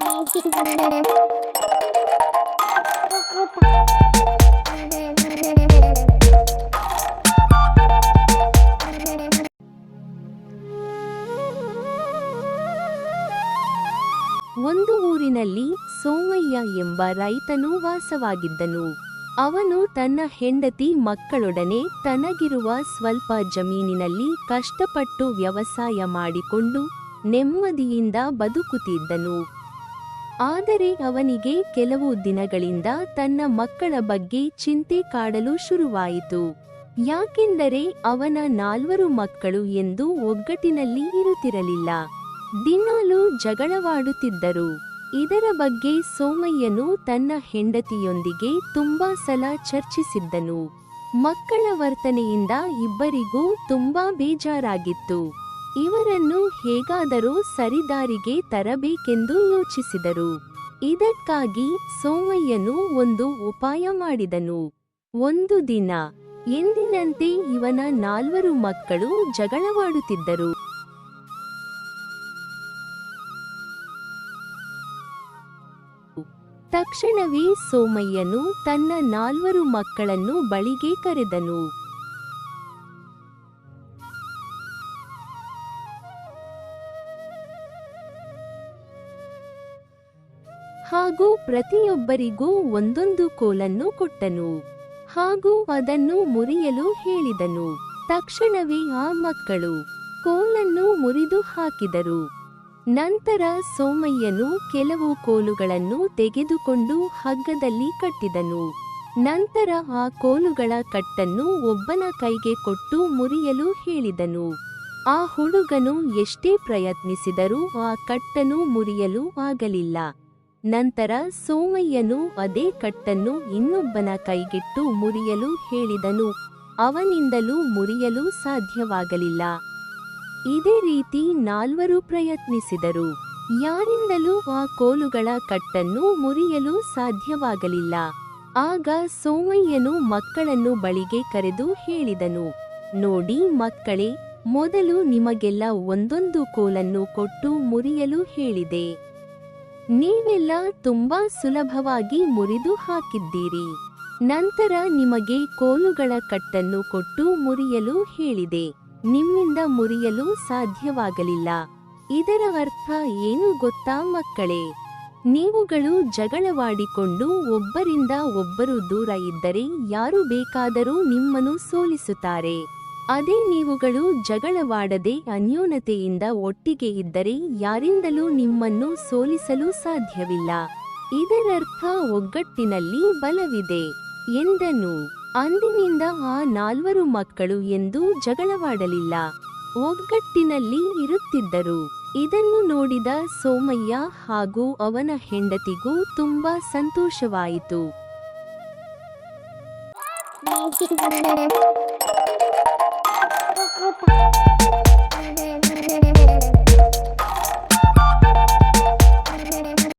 ಒಂದು ಊರಿನಲ್ಲಿ ಸೋಮಯ್ಯ ಎಂಬ ರೈತನು ವಾಸವಾಗಿದ್ದನು. ಅವನು ತನ್ನ ಹೆಂಡತಿ ಮಕ್ಕಳೊಡನೆ ತನಗಿರುವ ಸ್ವಲ್ಪ ಜಮೀನಿನಲ್ಲಿ ಕಷ್ಟಪಟ್ಟು ವ್ಯವಸಾಯ ಮಾಡಿಕೊಂಡು ನೆಮ್ಮದಿಯಿಂದ ಬದುಕುತ್ತಿದ್ದನು. ಆದರೆ ಅವನಿಗೆ ಕೆಲವು ದಿನಗಳಿಂದ ತನ್ನ ಮಕ್ಕಳ ಬಗ್ಗೆ ಚಿಂತೆ ಕಾಡಲು ಶುರುವಾಯಿತು. ಯಾಕೆಂದರೆ ಅವನ ನಾಲ್ವರು ಮಕ್ಕಳು ಎಂದು ಒಗ್ಗಟ್ಟಿನಲ್ಲಿ ಇರುತ್ತಿರಲಿಲ್ಲ. ದಿನಾಲೂ ಜಗಳವಾಡುತ್ತಿದ್ದರು. ಇದರ ಬಗ್ಗೆ ಸೋಮಯ್ಯನು ತನ್ನ ಹೆಂಡತಿಯೊಂದಿಗೆ ತುಂಬಾ ಸಲ ಚರ್ಚಿಸಿದ್ದನು. ಮಕ್ಕಳ ವರ್ತನೆಯಿಂದ ಇಬ್ಬರಿಗೂ ತುಂಬಾ ಬೇಜಾರಾಗಿತ್ತು. ಇವರನ್ನು ಹೇಗಾದರೂ ಸರಿದಾರಿಗೆ ತರಬೇಕೆಂದು ಯೋಚಿಸಿದರು. ಇದಕ್ಕಾಗಿ ಸೋಮಯ್ಯನು ಒಂದು ಉಪಾಯ ಮಾಡಿದನು. ಒಂದು ದಿನ, ಎಂದಿನಂತೆ ಇವನ ನಾಲ್ವರು ಮಕ್ಕಳು ಜಗಳವಾಡುತ್ತಿದ್ದರು. ತಕ್ಷಣವೇ ಸೋಮಯ್ಯನು ತನ್ನ ನಾಲ್ವರು ಮಕ್ಕಳನ್ನು ಬಳಿಗೆ ಕರೆದನು. ಹಾಗೂ ಪ್ರತಿಯೊಬ್ಬರಿಗೂ ಒಂದೊಂದು ಕೋಲನ್ನು ಕೊಟ್ಟನು. ಹಾಗೂ ಅದನ್ನು ಮುರಿಯಲು ಹೇಳಿದನು. ತಕ್ಷಣವೇ ಆ ಮಕ್ಕಳು ಕೋಲನ್ನು ಮುರಿದು ಹಾಕಿದರು. ನಂತರ ಸೋಮಯ್ಯನು ಕೆಲವು ಕೋಲುಗಳನ್ನು ತೆಗೆದುಕೊಂಡು ಹಗ್ಗದಲ್ಲಿ ಕಟ್ಟಿದನು. ನಂತರ ಆ ಕೋಲುಗಳ ಕಟ್ಟನ್ನು ಒಬ್ಬನ ಕೈಗೆ ಕೊಟ್ಟು ಮುರಿಯಲು ಹೇಳಿದನು. ಆ ಹುಡುಗನು ಎಷ್ಟೇ ಪ್ರಯತ್ನಿಸಿದರೂ ಆ ಕಟ್ಟನ್ನು ಮುರಿಯಲು ಆಗಲಿಲ್ಲ. ನಂತರ ಸೋಮಯ್ಯನು ಅದೇ ಕಟ್ಟನ್ನು ಇನ್ನೊಬ್ಬನ ಕೈಗಿಟ್ಟು ಮುರಿಯಲು ಹೇಳಿದನು. ಅವನಿಂದಲೂ ಮುರಿಯಲು ಸಾಧ್ಯವಾಗಲಿಲ್ಲ. ಇದೇ ರೀತಿ ನಾಲ್ವರು ಪ್ರಯತ್ನಿಸಿದರು. ಯಾರಿಂದಲೂ ಆ ಕೋಲುಗಳ ಕಟ್ಟನ್ನು ಮುರಿಯಲು ಸಾಧ್ಯವಾಗಲಿಲ್ಲ. ಆಗ ಸೋಮಯ್ಯನು ಮಕ್ಕಳನ್ನು ಬಳಿಗೆ ಕರೆದು ಹೇಳಿದನು. ನೋಡಿ ಮಕ್ಕಳೇ, ಮೊದಲು ನಿಮಗೆಲ್ಲ ಒಂದೊಂದು ಕೋಲನ್ನು ಕೊಟ್ಟು ಮುರಿಯಲು ಹೇಳಿದೆ. ನೀವೆಲ್ಲ ತುಂಬಾ ಸುಲಭವಾಗಿ ಮುರಿದು ಹಾಕಿದ್ದೀರಿ. ನಂತರ ನಿಮಗೆ ಕೋಲುಗಳ ಕಟ್ಟನ್ನು ಕೊಟ್ಟು ಮುರಿಯಲು ಹೇಳಿದೆ. ನಿಮ್ಮಿಂದ ಮುರಿಯಲು ಸಾಧ್ಯವಾಗಲಿಲ್ಲ. ಇದರ ಅರ್ಥ ಏನು ಗೊತ್ತಾ ಮಕ್ಕಳೇ? ನೀವುಗಳು ಜಗಳವಾಡಿಕೊಂಡು ಒಬ್ಬರಿಂದ ಒಬ್ಬರು ದೂರ ಇದ್ದರೆ ಯಾರು ಬೇಕಾದರೂ ನಿಮ್ಮನ್ನು ಸೋಲಿಸುತ್ತಾರೆ. ಅದೇ ನೀವುಗಳು ಜಗಳವಾಡದೆ ಅನ್ಯೋನ್ಯತೆಯಿಂದ ಒಟ್ಟಿಗೆ ಇದ್ದರೆ ಯಾರಿಂದಲೂ ನಿಮ್ಮನ್ನು ಸೋಲಿಸಲು ಸಾಧ್ಯವಿಲ್ಲ. ಇದರರ್ಥ ಒಗ್ಗಟ್ಟಿನಲ್ಲಿ ಬಲವಿದೆ ಎಂದನು. ಅಂದಿನಿಂದ ಆ ನಾಲ್ವರು ಮಕ್ಕಳು ಎಂದು ಜಗಳವಾಡಲಿಲ್ಲ. ಒಗ್ಗಟ್ಟಿನಲ್ಲಿ ಇರುತ್ತಿದ್ದರು. ಇದನ್ನು ನೋಡಿದ ಸೋಮಯ್ಯ ಹಾಗೂ ಅವನ ಹೆಂಡತಿಗೂ ತುಂಬಾ ಸಂತೋಷವಾಯಿತು. volta.